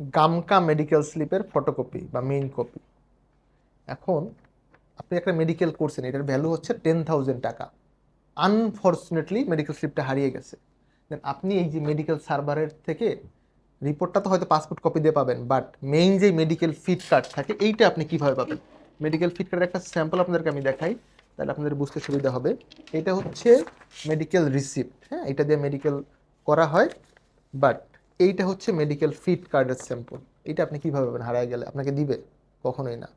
গামকা medical স্লিপের photocopy বা main copy এখন আপনি একটা মেডিকেল করছেন, এটার ভ্যালু হচ্ছে টেন থাউজেন্ড টাকা। আনফর্চুনেটলি মেডিকেল স্লিপটা হারিয়ে গেছে। দেন আপনি এই যে মেডিকেল সার্ভারের থেকে রিপোর্টটা তো হয়তো পাসপোর্ট কপি দিয়ে পাবেন বাট মেইন যে মেডিকেল ফিট কার্ড থাকে, এইটা আপনি কীভাবে পাবেন? মেডিকেল ফিট কার্ডের একটা স্যাম্পল আপনাদেরকে আমি দেখাই, তাহলে আপনাদের বুঝতে সুবিধা হবে। এটা হচ্ছে মেডিকেল রিসিপ্ট হ্যাঁ? এটা দিয়ে মেডিকেল করা হয় বাট এইটা হচ্ছে মেডিকেল ফিট কার্ডের স্যাম্পল এটা আপনি কীভাবে পাবেন? হারায় গেলে আপনাকে দিবে? কখনোই না।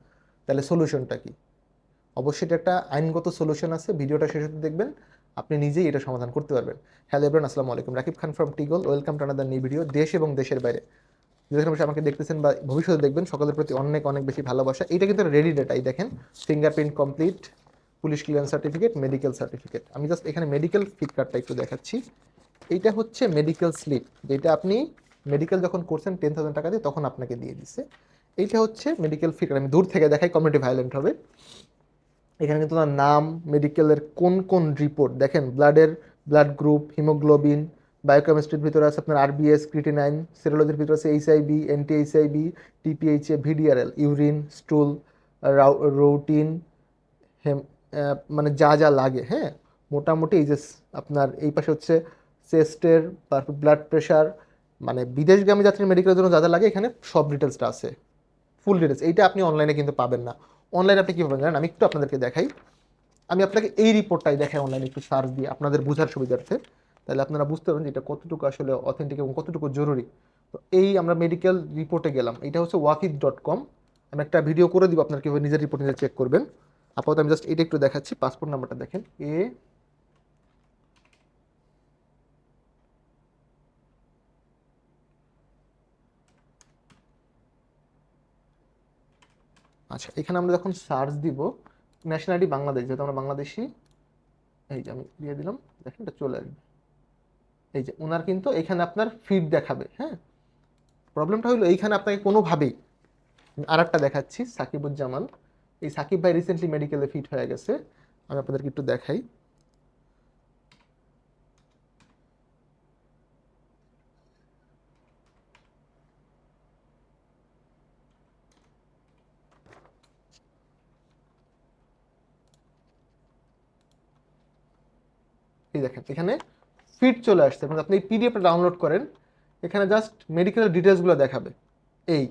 তাহলে সলিউশনটা কি? অবশ্যই এটা একটা আইনগত সলিউশন আছে। ভিডিওটা শেষ হতে দেখবেন। আপনি নিজেই এটা সমাধান করতে পারবেন। হ্যালো এভরান আসসালামু আলাইকুম। Rakib Khan from টিগল welcome to another new video দেশ এবং দেশের বাইরে। যেখানে বসে আমাকে দেখতেছেন বা ভবিষ্যতে দেখবেন, সকলের প্রতি অনেক অনেক বেশি ভালোবাসা। এটা কিন্তু রেডি ডেটা এই দেখেন। Fingerprint complete police clearance certificate medical certificate আমি জাস্ট এখানে মেডিকেল ফিট কার্ডটা একটু দেখাচ্ছি। এইটা হচ্ছে মেডিকেল স্লিপ যেটা আপনি মেডিকেল যখন করছেন টেন থাউজেন্ড টাকা দিয়ে, তখন আপনাকে দিয়ে দিচ্ছে এইটা হচ্ছে মেডিকেল ফিট আমি দূর থেকে দেখাই কমিউনিটি ভায়োলেন্ট হবে। এখানে কিন্তু তার নাম মেডিকেলের কোন কোন রিপোর্ট দেখেন, ব্লাডের, ব্লাড গ্রুপ হিমোগ্লোবিন বায়োকেমিস্ট্রির ভিতরে আছে আপনার আরবিএস ক্রিটিনাইন সেরোলজির ভিতরে আছে এইচআইবি এনটি এইচআইবি টিপিএইচএ ভিডিআরএল ইউরিন স্টুল রোটিন হেম মানে যা যা লাগে হ্যাঁ? মোটামুটি এই যে আপনার এই পাশে হচ্ছে চেস্টের, তারপর ব্লাড প্রেশার মানে বিদেশগামী যাত্রীর মেডিকেলের জন্য যা যা লাগে, এখানে সব ডিটেলসটা আছে। ফুল ডিটেলস এইটা আপনি অনলাইনে কিন্তু পাবেন না। অনলাইনে আপনি কী পাবেন জানেন? আমি একটু আপনাদেরকে দেখাই। আমি আপনাকে এই রিপোর্টটাই দেখাই অনলাইনে একটু সার্চ দিয়ে। আপনাদের বোঝার সুবিধার্থে। তাহলে আপনারা বুঝতে পারবেন যে এটা কতটুকু আসলে অথেন্টিক এবং কতটুকু জরুরি। তো এই আমরা মেডিকেল রিপোর্টে গেলাম। এটা হচ্ছে ওয়াকিদ ডট কম আমি একটা ভিডিও করে দিব, আপনার কীভাবে নিজের রিপোর্ট নিজে চেক করবেন। আপাতত আমি জাস্ট এটা একটু দেখাচ্ছি। পাসপোর্ট নাম্বারটা দেখেন। এ আচ্ছা এখানে আমরা যখন সার্চ দিব ন্যাশনালিটি বাংলাদেশ, যেহেতু আমরা বাংলাদেশি, এই যে আমি দিয়ে দিলাম, দেখেন এটা চলে আসবে। এই যে ওনার কিন্তু এখানে আপনার ফিড দেখাবে হ্যাঁ? প্রবলেমটা হলো এইখানে আপনাকে কোনোভাবেই আর একটা দেখাচ্ছি, সাকিবুজ্জামান। এই সাকিব ভাই রিসেন্টলি মেডিকেলে ফিট হয়ে গেছে, আমি আপনাদেরকে একটু দেখাই। এই দেখেন, এখানে ফিট চলে আসছে। মানে আপনি এই পিডিএফটা ডাউনলোড করেন, এখানে জাস্ট মেডিকেলের ডিটেলসগুলো দেখাবে। এই।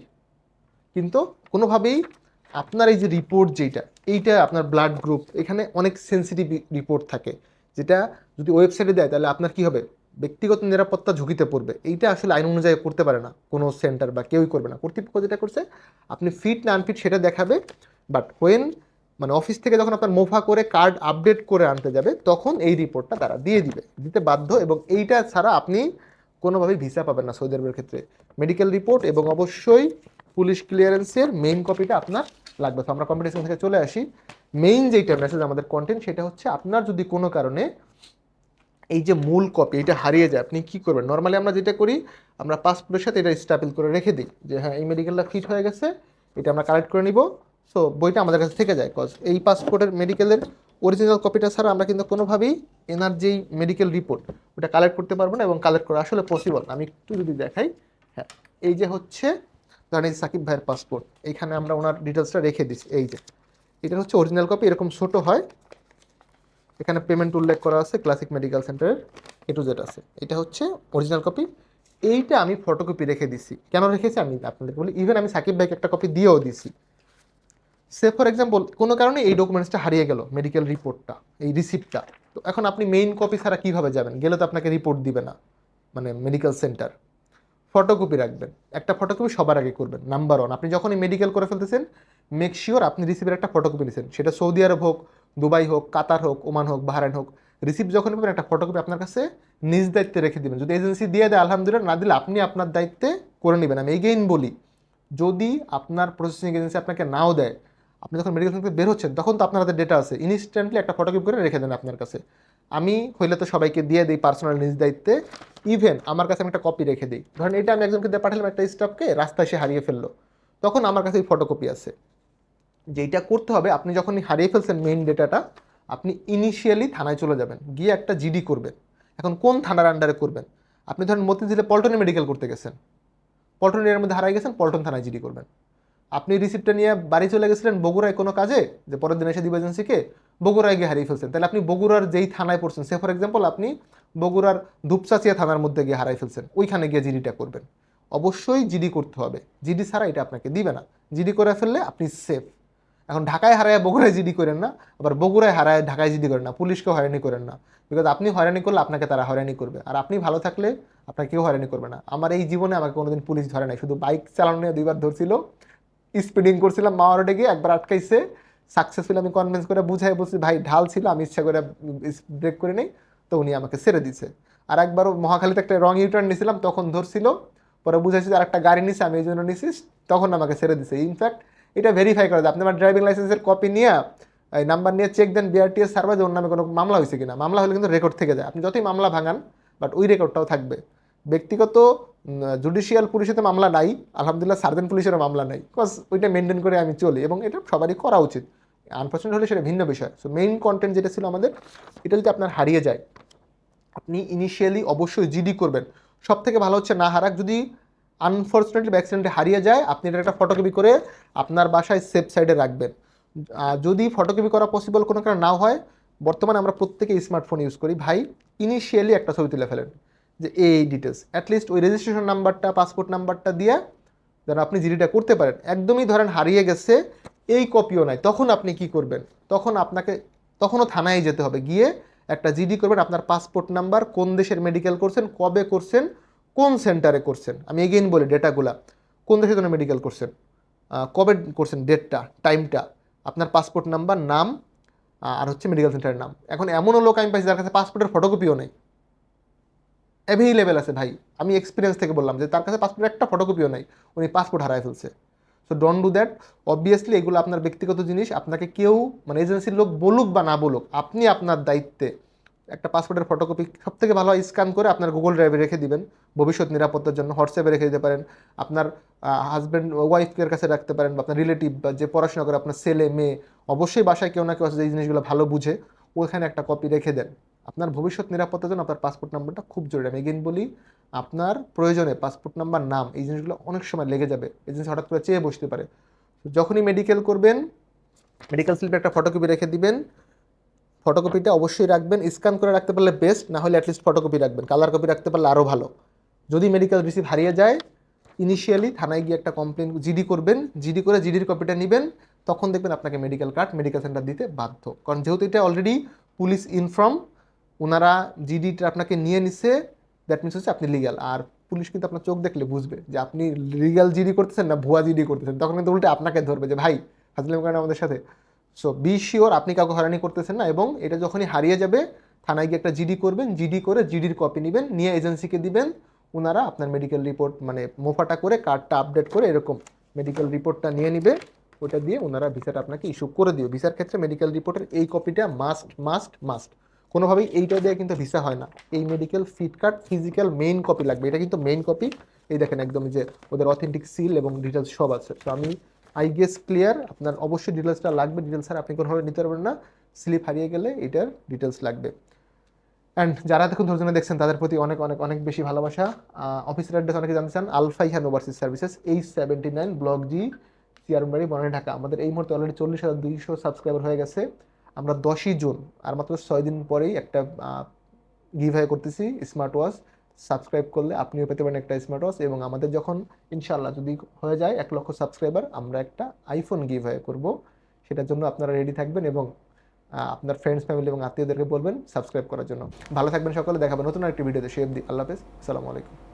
কিন্তু কোনোভাবেই আপনার এই যে রিপোর্ট যেটা এইটা আপনার ব্লাড গ্রুপ এখানে অনেক সেন্সিটিভ রিপোর্ট থাকে। যেটা যদি ওয়েবসাইটে দেয়, তাহলে আপনার কি হবে? ব্যক্তিগত নিরাপত্তা ঝুঁকিতে পড়বে। এইটা আসলে আইন অনুযায়ী করতে পারে না। কোনো সেন্টার বা কেউই করবে না। কর্তৃপক্ষ যেটা করছে, আপনি ফিট না আনফিট সেটা দেখাবে। বাট হোয়েন মানে অফিস থেকে যখন আপনার মোফা করে কার্ড আপডেট করে আনতে যাবে, তখন এই রিপোর্টটা তারা দিয়ে দিবে, দিতে বাধ্য এবং এইটা ছাড়া আপনি কোনোভাবেই ভিসা পাবেন না সৌদি আরবের ক্ষেত্রে। মেডিকেল রিপোর্ট এবং অবশ্যই পুলিশ ক্লিয়ারেন্সের মেইন কপিটা আপনার লাগবে। তো আমরা কম্পিটিশন থেকে চলে আসি। মেইন যেইটা মেসেজ আমাদের কন্টেন্ট সেটা হচ্ছে আপনার যদি কোনো কারণে এই যে মূল কপি এটা হারিয়ে যায়, আপনি কি করবেন? নর্মালি আমরা যেটা করি, আমরা পাসপোর্টের সাথে এটা স্টাপেল করে রেখে দিই যে হ্যাঁ এই মেডিকেলটা ফিট হয়ে গেছে, এটা আমরা কালেক্ট করে নিব। সো বইটা আমাদের কাছে থেকে যায় কজ এই পাসপোর্টের মেডিকেলের অরিজিনাল কপিটা ছাড়া আমরা কিন্তু কোনোভাবেই এনার যেই মেডিকেল রিপোর্ট ওটা কালেক্ট করতে পারব না এবং কালেক্ট করা আসলে পসিবল আমি একটু যদি দেখাই হ্যাঁ এই যে হচ্ছে ধরেন এই সাকিব ভাইয়ের পাসপোর্ট এইখানে আমরা ওনার ডিটেলসটা রেখে দিচ্ছি, এই যে। এটা হচ্ছে অরিজিনাল কপি এরকম ছোট হয়। এখানে পেমেন্ট উল্লেখ করা আছে ক্লাসিক মেডিকেল সেন্টারের এ টু জেড আছে। এটা হচ্ছে অরিজিনাল কপি এইটা আমি ফটোকপি রেখে দিছি কেন রেখেছি? আমি আপনাদের বলি ইভেন আমি সাকিব ভাইকে একটা কপি দিয়েও দিছি। সে ফর এক্সাম্পল কোনো কারণে এই ডকুমেন্টসটা হারিয়ে গেল মেডিকেল রিপোর্টটা এই রিসিপ্টটা তো এখন আপনি মেইন কপি ছাড়া কীভাবে যাবেন? গেলে তো আপনাকে রিপোর্ট দিবে না মানে মেডিকেল সেন্টার ফটোকপি রাখবেন। একটা ফটোকপি সবার আগে করবেন নাম্বার ওয়ান আপনি যখনই মেডিকেল করে ফেলতেছেন মেক শিওর আপনি রিসিপের একটা ফটোকপি নিছেন সেটা সৌদি আরব হোক, দুবাই হোক, কাতার হোক, ওমান হোক, বাহারাইন হোক রিসিভ যখন পাবেন একটা ফটোকপি আপনার কাছে নিজ দায়িত্বে রেখে দেবেন। যদি এজেন্সি দিয়ে দেয়, আলহামদুলিল্লাহ, না দিলে আপনি আপনার দায়িত্বে করে নেবেন। আমি এগেইন বলি, যদি আপনার প্রসেসিং এজেন্সি আপনাকে নাও দেয় আপনি যখন মেডিকেল থেকে বের হচ্ছেন, তখন তো আপনার হাতে ডেটা আছে। ইনস্ট্যান্টলি একটা ফটোকপি করে রেখে দেন আপনার কাছে। আমি হইলে তো সবাইকে দিয়ে দিই পার্সোনাল নিজ দায়িত্বে ইভেন আমার কাছে আমি একটা কপি রেখে দিই। ধরেন এটা আমি একজনকে দিয়ে পাঠালাম, একটা স্টাফকে রাস্তায় সে হারিয়ে ফেলল। তখন আমার কাছে এই ফটোকপি আছে। যেইটা করতে হবে, আপনি যখনই হারিয়ে ফেলছেন মেইন ডেটাটা আপনি ইনিশিয়ালি থানায় চলে যাবেন। গিয়ে একটা জিডি করবেন। এখন কোন থানার আন্ডারে করবেন? আপনি ধরেন মতিঝিলে পল্টনে মেডিকেল করতে গেছেন। পল্টন মধ্যে হারাই গেছেন, পল্টন থানায় জিডি করবেন। আপনি রিসিপ্টটা নিয়ে বাড়ি চলে গেছিলেন বগুড়ায় কোনো কাজে? যে পরের দিন এসে দিব এজেন্সিকে বগুড়ায় গিয়ে হারিয়ে ফেলছেন। তাহলে আপনি বগুড়ার যেই থানায় পড়ছেন, সে ফর এক্সাম্পল আপনি বগুড়ার ধূপচাচিয়া থানার মধ্যে গিয়ে হারাই ফেলছেন। ওইখানে গিয়ে জিডিটা করবেন। অবশ্যই জিডি করতে হবে। জিডি ছাড়া এটা আপনাকে দিবে না। জিডি করে ফেললে আপনি সেফ এখন ঢাকায় হারায় বগুড়ায় জিডি করেন না, আবার বগুড়ায় হারায় ঢাকায় জিডি করেন না। পুলিশকেও হয়রানি করেন না। বিকজ আপনি হয়রানি করলে আপনাকে তারা হয়রানি করবে। আর আপনি ভালো থাকলে আপনাকে কেউ হয়রানি করবে না। আমার এই জীবনে আমাকে কোনোদিন পুলিশ ধরে নাই। শুধু বাইক চালানো নিয়ে দুইবার ধরছিল। স্পিডিং করছিলাম, মা রোডে গিয়ে একবার আটকাইছে। সাকসেসফুল আমি কনভিন্স করে বুঝাই বলছি, ভাই, ঢাল ছিল, আমি ইচ্ছা করে ব্রেক করে নেই। তো উনি আমাকে ছেড়ে দিছে। আর একবারও মহাখালীতে একটা রং ইউটার্ন নিয়েছিলাম, তখন ধরছিল। পরে বুঝাইছি আর একটা গাড়ি নিছে, আমি এই জন্য নিছি, তখন আমাকে ছেড়ে দিছে। ইনফ্যাক্ট এটা ভেরিফাই করা যায়। আপনি আমার ড্রাইভিং লাইসেন্সের কপি নিয়ে, এই নাম্বার নিয়ে চেক দেন বিআরটিএস সার্ভার যে ওর নামে কোনো মামলা হয়েছে কিনা। মামলা হলে কিন্তু রেকর্ড থেকে যায়। আপনি যতই মামলা ভাঙান বাট ওই রেকর্ডটাও থাকবে। ব্যক্তিগত জুডিশিয়াল পুলিশেতে মামলা নাই, আলহামদুলিল্লাহ সার্জেন্ট পুলিশেরও মামলা নাই। বিকজ ওইটা মেনটেন করে আমি চলি এবং এটা সবারই করা উচিত। আনফর্চুনেট হলে সেটা ভিন্ন বিষয়। সো মেইন কন্টেন্ট যেটা ছিল আমাদের, এটা যদি আপনার হারিয়ে যায়, আপনি ইনিশিয়ালি অবশ্যই জিডি করবেন। সব থেকে ভালো হচ্ছে না হারাক, যদি আনফর্চুনেটলি অ্যাক্সিডেন্টে হারিয়ে যায়, আপনি এটা একটা ফটোকপি করে আপনার বাসায় সেফ সাইডে রাখবেন। যদি ফটোকপি করা পসিবল কোনো কারণে না হয়, বর্তমানে আমরা প্রত্যেকে স্মার্টফোন ইউজ করি। ভাই ইনিশিয়ালি একটা ছবি তুলে ফেলেন। যে এই ডিটেলস অ্যাটলিস্ট ওই রেজিস্ট্রেশন নাম্বারটা পাসপোর্ট নাম্বারটা দিয়ে যেন আপনি জিডিটা করতে পারেন। একদমই ধরেন হারিয়ে গেছে, এই কপিও নাই। তখন আপনি কি করবেন? তখন আপনাকে, তখনও থানায় যেতে হবে। গিয়ে একটা জিডি করবেন, আপনার পাসপোর্ট নাম্বার কোন দেশের মেডিকেল করছেন, কবে করছেন, কোন সেন্টারে করছেন। আমি এগেইন বলি ডেটাগুলা কোন দেশের জন্য মেডিকেল করছেন? কবে করছেন ডেটটা টাইমটা আপনার পাসপোর্ট নাম্বার নাম আর হচ্ছে মেডিকেল সেন্টারের নাম। এখন এমনও লোক আমি পাইছি যার কাছে পাসপোর্টের ফটোকপিও নেই। অ্যাভেলেবেল আছে ভাই। আমি এক্সপিরিয়েন্স থেকে বললাম যে তার কাছে পাসপোর্টের একটা ফটোকপিও নাই। উনি পাসপোর্ট হারায় ফেলছে। So don't do that obviously এগুলো আপনার ব্যক্তিগত জিনিস। আপনাকে কেউ মানে এজেন্সির লোক বলুক বা না বলুক, আপনি আপনার দায়িত্বে একটা পাসপোর্টের ফটোকপি সব থেকে ভালো স্ক্যান করে আপনার গুগল ড্রাইভে রেখে দিবেন। ভবিষ্যৎ নিরাপত্তার জন্য হোয়াটসঅ্যাপে রেখে দিতে পারেন। আপনার হাজব্যান্ড ওয়াইফের কাছে রাখতে পারেন বা আপনার রিলেটিভ বা যে পড়াশোনা করে আপনার ছেলে, মেয়ে, অবশ্যই বাসায় কেউ না কেউ আছে যে জিনিসগুলো ভালো বুঝে, ওখানে একটা কপি রেখে দেন। আপনার ভবিষ্যৎ নিরাপত্তার জন্য আপনার পাসপোর্ট নাম্বারটা খুব জরুরি। আমি এগেন বলি, আপনার প্রয়োজনে পাসপোর্ট নাম্বার নাম এই জিনিসগুলো অনেক সময় লেগে যাবে। এজেন্সি হঠাৎ করে চেয়ে বসতে পারে। যখনই মেডিকেল করবেন মেডিকেল স্লিপে একটা ফটোকপি রেখে দিবেন। ফটোকপিটা অবশ্যই রাখবেন। স্ক্যান করে রাখতে পারলে বেস্ট না হলে অ্যাটলিস্ট ফটোকপি রাখবেন। কালার কপি রাখতে পারলে আরও ভালো। যদি মেডিকেল রিসিভ হারিয়ে যায় ইনিশিয়ালি থানায় গিয়ে একটা কমপ্লেন জিডি করবেন। জিডি করে জিডির কপিটা নেবেন। তখন দেখবেন আপনাকে মেডিকেল কার্ড মেডিকেল সেন্টার দিতে বাধ্য। কারণ যেহেতু এটা অলরেডি পুলিশ ইনফর্ম ওনারা জিডিটা আপনাকে নিয়ে নিছে দ্যাট মিনস হচ্ছে আপনি লিগ্যাল আর পুলিশ কিন্তু আপনার চোখ দেখলে বুঝবে যে আপনি লিগ্যাল জিডি করতেছেন না, ভুয়া জিডি করতেছেন। তখন কিন্তু উল্টে আপনাকে ধরবে যে, ভাই, হাজলাম করেন আমাদের সাথে। সো বি শিওর আপনি কাউকে হয়রানি করতেছেন না এবং এটা যখনই হারিয়ে যাবে, থানায় গিয়ে একটা জিডি করবেন জিডি করে জিডির কপি নেবেন, নিয়ে এজেন্সিকে দিবেন ওনারা আপনার মেডিকেল রিপোর্ট মানে মোফাটা করে কার্ডটা আপডেট করে এরকম মেডিকেল রিপোর্টটা নিয়ে নিবে। ওটা দিয়ে ওনারা ভিসাটা আপনাকে ইস্যু করে দিও ভিসার ক্ষেত্রে মেডিকেল রিপোর্টের এই কপিটা মাস্ট মাস্ট মাস্ট কোনোভাবেই এইটা দিয়ে কিন্তু ভিসা হয় না। এই medical fit card physical main copy লাগবে। এটা কিন্তু মেইন কপি এই দেখেন একদম যে ওদের অথেন্টিক সিল এবং ডিটেলস সব আছে। তো আমি আই গেস ক্লিয়ার আপনার অবশ্যই ডিটেলসটা লাগবে। ডিটেলস স্যার আপনি কোনোভাবে নিতে পারবেন না। স্লিপ হারিয়ে গেলে এটার ডিটেলস লাগবে। অ্যান্ড যারা দেখুন ধৈর্য দেখছেন, তাদের প্রতি অনেক অনেক অনেক বেশি ভালোবাসা। অফিসের অ্যাড্রেস অনেকে জানতে চান Alpha Ihan overseas services H seventy nine block G সিয়ারবাড়ি Banani Dhaka আমাদের এই মুহূর্তে অলরেডি চল্লিশ হাজার দুইশো সাবস্ক্রাইবার হয়ে গেছে। আমরা দশই জুন, আর মাত্র ছয় দিন পরেই একটা গিভ আই করতেছি স্মার্ট ওয়াচ সাবস্ক্রাইব করলে আপনিও পেতে পারেন একটা স্মার্ট ওয়াচ এবং আমাদের যখন ইনশাল্লাহ যদি হয়ে যায় এক লক্ষ সাবস্ক্রাইবার আমরা একটা আইফোন গিভ আই করব, সেটার জন্য আপনারা রেডি থাকবেন এবং আপনার ফ্রেন্ডস ফ্যামিলি এবং আত্মীয়দেরকে বলবেন সাবস্ক্রাইব করার জন্য। ভালো থাকবেন সকলে দেখাবেন নতুন একটি ভিডিওতে সে অবধি আল্লাহ হাফেজ, আসসালামু আলাইকুম।